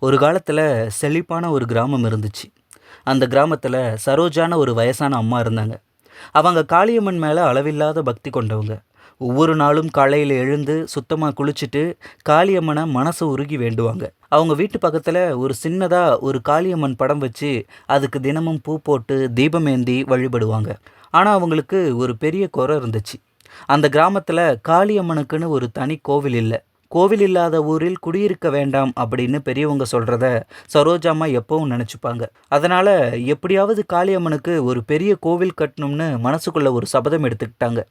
ஒரு காலத்தில் செழிப்பான ஒரு கிராமம் இருந்துச்சு. அந்த கிராமத்தில் சரோஜான ஒரு வயசான அம்மா இருந்தாங்க. அவங்க காளியம்மன் மேலே அளவில்லாத பக்தி கொண்டவங்க. ஒவ்வொரு நாளும் காலையில் எழுந்து சுத்தமாக குளிச்சுட்டு காளியம்மனை மனசை உருகி வேண்டுவாங்க. அவங்க வீட்டு பக்கத்தில் ஒரு சின்னதாக ஒரு காளியம்மன் படம் வச்சு அதுக்கு தினமும் பூ போட்டு தீபம் ஏந்தி வழிபடுவாங்க. ஆனால் அவங்களுக்கு ஒரு பெரிய குறை இருந்துச்சு. அந்த கிராமத்தில் காளியம்மனுக்குன்னு ஒரு தனி கோவில் இல்லை. கோவில் இல்லாத ஊரில் குடியிருக்க வேண்டாம் அப்படின்னு பெரியவங்க சொல்கிறத சரோஜாமா எப்பவும் நினச்சிப்பாங்க. அதனால் எப்படியாவது காளியம்மனுக்கு ஒரு பெரிய கோவில் கட்டணும்னு மனசுக்குள்ள ஒரு சபதம் எடுத்துக்கிட்டாங்க.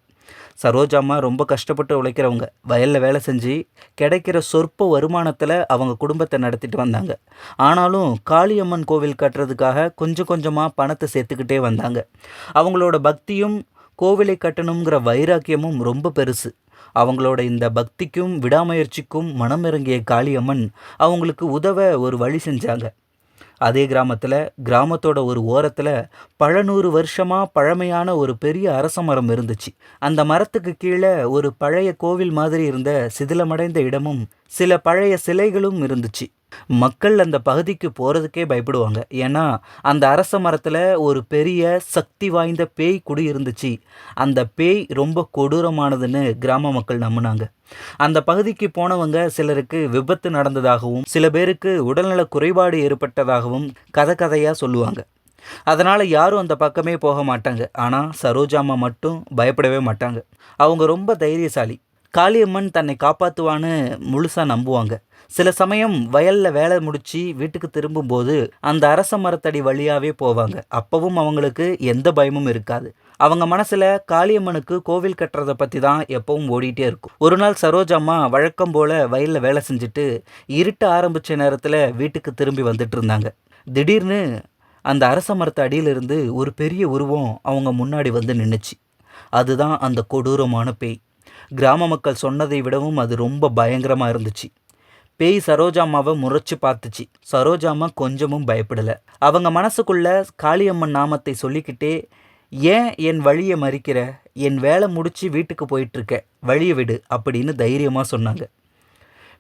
சரோஜாம்மா ரொம்ப கஷ்டப்பட்டு உழைக்கிறவங்க. வயலில் வேலை செஞ்சு கிடைக்கிற சொற்ப வருமானத்தில் அவங்க குடும்பத்தை நடத்திட்டு வந்தாங்க. ஆனாலும் காளியம்மன் கோவில் கட்டுறதுக்காக கொஞ்சம் கொஞ்சமாக பணத்தை சேர்த்துக்கிட்டே வந்தாங்க. அவங்களோட பக்தியும் கோவிலை கட்டணுங்கிற வைராக்கியமும் ரொம்ப பெருசு. அவங்களோட இந்த பக்திக்கும் விடாமுயற்சிக்கும் மனம் இறங்கிய காளியம்மன் அவங்களுக்கு உதவ ஒரு வழி செஞ்சாங்க. அதே கிராமத்தில் கிராமத்தோட ஒரு ஓரத்தில் பல நூறு வருஷமாக பழமையான ஒரு பெரிய அரச மரம் இருந்துச்சு. அந்த மரத்துக்கு கீழே ஒரு பழைய கோவில் மாதிரி இருந்த சிதிலமடைந்த இடமும் சில பழைய சிலைகளும் இருந்துச்சு. மக்கள் அந்த பகுதிக்கு போகிறதுக்கே பயப்படுவாங்க. ஏன்னா அந்த அரச மரத்தில் ஒரு பெரிய சக்தி வாய்ந்த பேய் குடி இருந்துச்சு. அந்த பேய் ரொம்ப கொடூரமானதுன்னு கிராம மக்கள் நம்பினாங்க. அந்த பகுதிக்கு போனவங்க சிலருக்கு விபத்து நடந்ததாகவும் சில பேருக்கு உடல்நல குறைபாடு ஏற்பட்டதாகவும் கதை கதையாக சொல்லுவாங்க. அதனால் யாரும் அந்த பக்கமே போக மாட்டாங்க. ஆனால் சரோஜாமா மட்டும் பயப்படவே மாட்டாங்க. அவங்க ரொம்ப தைரியசாலி. காளியம்மன் தன்னை காப்பாற்றுவான்னு முழுசாக நம்புவாங்க. சில சமயம் வயலில் வேலை முடித்து வீட்டுக்கு திரும்பும்போது அந்த அரச மரத்தடி வழியாகவே போவாங்க. அப்பவும் அவங்களுக்கு எந்த பயமும் இருக்காது. அவங்க மனசில் காளியம்மனுக்கு கோவில் கட்டுறதை பற்றி தான் எப்பவும் ஓடிட்டே இருக்கும். ஒரு நாள் சரோஜம்மா வழக்கம் போல் வயலில் வேலை செஞ்சுட்டு இருட்ட ஆரம்பித்த நேரத்தில் வீட்டுக்கு திரும்பி வந்துட்டு இருந்தாங்க. திடீர்னு அந்த அரச மரத்து அடியிலிருந்து ஒரு பெரிய உருவம் அவங்க முன்னாடி வந்து நின்றுச்சு அதுதான் அந்த கொடூரமான பேய். கிராம மக்கள் சொன்னதை விடவும் அது ரொம்ப பயங்கரமாக இருந்துச்சு. பேய் சரோஜாமாவை முறைச்சு பார்த்துச்சு. சரோஜாமா கொஞ்சமும் பயப்படலை. அவங்க மனசுக்குள்ள காளியம்மன் நாமத்தை சொல்லிக்கிட்டே ஏன் என் வழியை மறிக்கிற? என் வேலை முடிச்சு வீட்டுக்கு போயிட்டுருக்க. வழியை விடு அப்படின்னு தைரியமாக சொன்னாங்க.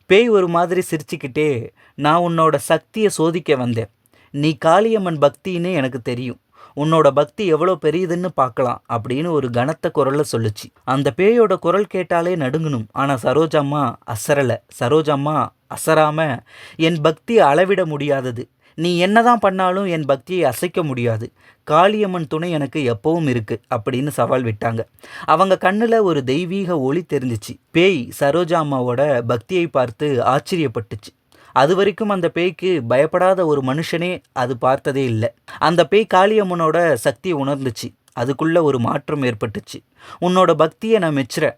பேய் ஒரு மாதிரி சிரிச்சுக்கிட்டே நான் உன்னோட சக்தியை சோதிக்க வந்தேன். நீ காளியம்மன் பக்தின்னு எனக்கு தெரியும். உன்னோட பக்தி எவ்வளோ பெரியதுன்னு பார்க்கலாம் அப்படின்னு ஒரு கனத்த குரலில் சொல்லுச்சு. அந்த பேயோட குரல் கேட்டாலே நடுங்கணும். ஆனால் சரோஜம்மா அசரலை. சரோஜம்மா அசராம என் பக்தியை அளவிட முடியாதது. நீ என்னதான் பண்ணாலும் என் பக்தியை அசைக்க முடியாது. காளியம்மன் துணை எனக்கு எப்பவும் இருக்கு அப்படின்னு சவால் விட்டாங்க. அவங்க கண்ணில் ஒரு தெய்வீக ஒளி தெரிஞ்சிச்சு. பேய் சரோஜா அம்மாவோட பக்தியை பார்த்து ஆச்சரியப்பட்டுச்சு. அது வரைக்கும் அந்த பேய்க்கு பயப்படாத ஒரு மனுஷனே அது பார்த்ததே இல்லை. அந்த பேய் காளியம்மனோட சக்தியை உணர்ந்துச்சு. அதுக்குள்ள ஒரு மாற்றம் ஏற்பட்டுச்சு. உன்னோட பக்தியை நான் மெச்சுறேன்.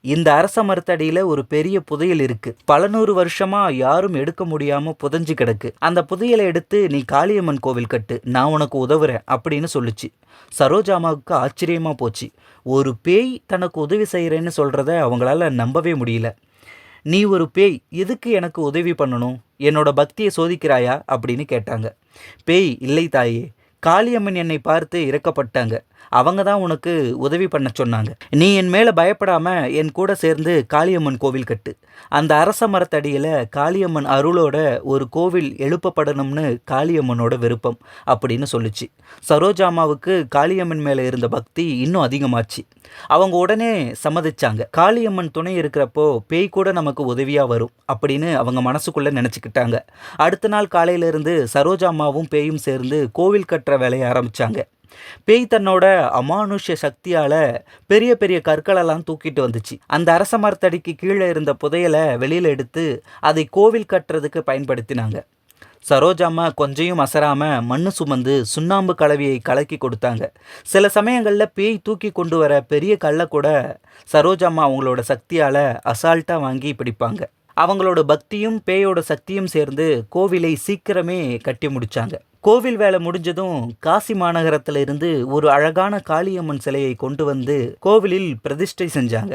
இந்த அரச மரத்தடியில் ஒரு பெரிய புதையல் இருக்கு. பல நூறு வருஷமா யாரும் எடுக்க முடியாம புதைஞ்சு கிடக்கு. அந்த புதையலை எடுத்து நீ காளியம்மன் கோவில் கட்டு. நான் உனக்கு உதவுறேன் அப்படின்னு சொல்லுச்சு. சரோஜாமாவுக்கு ஆச்சரியமா போச்சு. ஒரு பேய் தனக்கு உதவி செய்கிறேன்னு சொல்கிறத அவங்களால நம்பவே முடியல. நீ ஒரு பேய் எதுக்கு எனக்கு உதவி பண்ணணும்? என்னோட பக்தியை சோதிக்கிறாயா? அப்படின்னு கேட்டாங்க. பேய் இல்லை தாயே காளியம்மன் என்னை பார்த்து இறக்கப்பட்டாங்க. அவங்க தான் உனக்கு உதவி பண்ண சொன்னாங்க. நீ என் மேலே பயப்படாமல் என் கூட சேர்ந்து காளியம்மன் கோவில் கட்டு. அந்த அரச மரத்தடியில் காளியம்மன் அருளோட ஒரு கோவில் எழுப்பப்படணும்னு காளியம்மனோட விருப்பம் அப்படின்னு சொல்லிச்சு. சரோஜாமாவுக்கு காளியம்மன் மேலே இருந்த பக்தி இன்னும் அதிகமாச்சு. அவங்க உடனே சம்மதிச்சாங்க. காளியம்மன் துணை இருக்கிறப்போ பேய் கூட நமக்கு உதவியாக வரும் அப்படின்னு அவங்க மனசுக்குள்ளே நினச்சிக்கிட்டாங்க. அடுத்த நாள் காலையிலேருந்து சரோஜாமாவும் பேயும் சேர்ந்து கோவில் கட்டுற வேலையை ஆரம்பித்தாங்க பேய் தன்னோட அமானுஷ்ய சக்தியால பெரிய பெரிய கற்களெல்லாம் தூக்கிட்டு வந்துச்சு. அந்த அரச மரத்தடிக்கு கீழே இருந்த புதையலை வெளியில் எடுத்து அதை கோவில் கட்டுறதுக்கு பயன்படுத்தினாங்க. சரோஜாம்மா கொஞ்சையும் அசராம மண்ணு சுமந்து சுண்ணாம்பு கலவியை கலக்கி கொடுத்தாங்க. சில சமயங்களில் பேய் தூக்கி கொண்டு வர பெரிய கல்லை கூட சரோஜாம்மா அவங்களோட சக்தியால் அசால்ட்டாக வாங்கி பிடிப்பாங்க. அவங்களோட பக்தியும் பேயோட சக்தியும் சேர்ந்து கோவிலை சீக்கிரமே கட்டி முடிச்சாங்க. கோவில் வேலை முடிஞ்சதும் காசி மாநகரத்தில் இருந்து ஒரு அழகான காளியம்மன் சிலையை கொண்டு வந்து கோவிலில் பிரதிஷ்டை செஞ்சாங்க.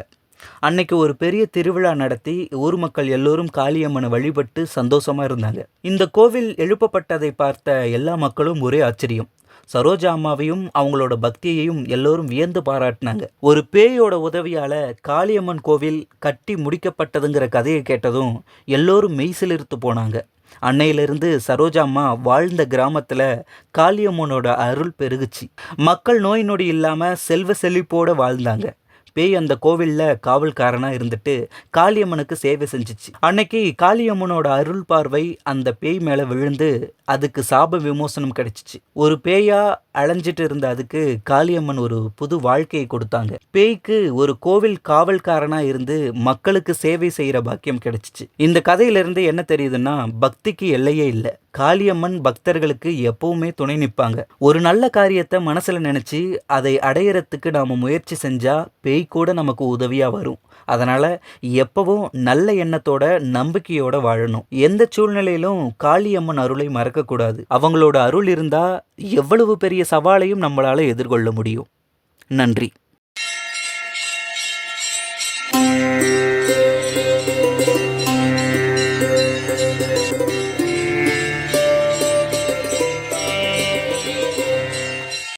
அன்னைக்கு ஒரு பெரிய திருவிழா நடத்தி ஊர் மக்கள் எல்லோரும் காளியம்மனை வழிபட்டு சந்தோஷமா இருந்தாங்க. இந்த கோவில் எழுப்பப்பட்டதை பார்த்த எல்லா மக்களும் ஒரே ஆச்சரியம். சரோஜா அம்மாவையும் அவங்களோட பக்தியையும் எல்லோரும் வியந்து பாராட்டினாங்க. ஒரு பேயோட உதவியால காளியம்மன் கோவில் கட்டி முடிக்கப்பட்டதுங்கிற கதையை கேட்டதும் எல்லோரும் மெய்சிலிருத்து போனாங்க. அன்னையிலிருந்து சரோஜா அம்மா வாழ்ந்த கிராமத்தில் காளியம்மனோட அருள் பெருகுச்சு. மக்கள் நோய் நொடி இல்லாமல் செல்வ செழிப்போடு வாழ்ந்தாங்க. பேய் அந்த கோவிலில் காவல்காரனாக இருந்துட்டு காளியம்மனுக்கு சேவை செஞ்சிச்சு. அன்னைக்கு காளியம்மனோட அருள் பார்வை அந்த பேய் மேலே விழுந்து அதுக்கு சாப விமோசனம் கிடைச்சிச்சு. ஒரு பேயா அலைஞ்சிட்டு இருந்த அதுக்கு காளியம்மன் ஒரு புது வாழ்க்கையை கொடுத்தாங்க. பேய்க்கு ஒரு கோவில் காவல்காரனா இருந்து மக்களுக்கு சேவை செய்யற பாக்கியம் கிடைச்சிச்சு. இந்த கதையிலிருந்து என்ன தெரியுதுன்னா பக்திக்கு எல்லையே இல்லை. காளியம்மன் பக்தர்களுக்கு எப்பவுமே துணை நிற்பாங்க ஒரு நல்ல காரியத்தை மனசுல நினைச்சு அதை அடையறத்துக்கு நாம முயற்சி செஞ்சா பேய் கூட நமக்கு உதவியா வரும். அதனால எப்பவும் நல்ல எண்ணத்தோட நம்பிக்கையோட வாழணும். எந்த சூழ்நிலையிலும் காளியம்மன் அருளை மறக்கக்கூடாது. அவங்களோட அருள் இருந்தா எவ்வளவு பெரிய சவாலையும் நம்மளால் எதிர்கொள்ள முடியும். நன்றி.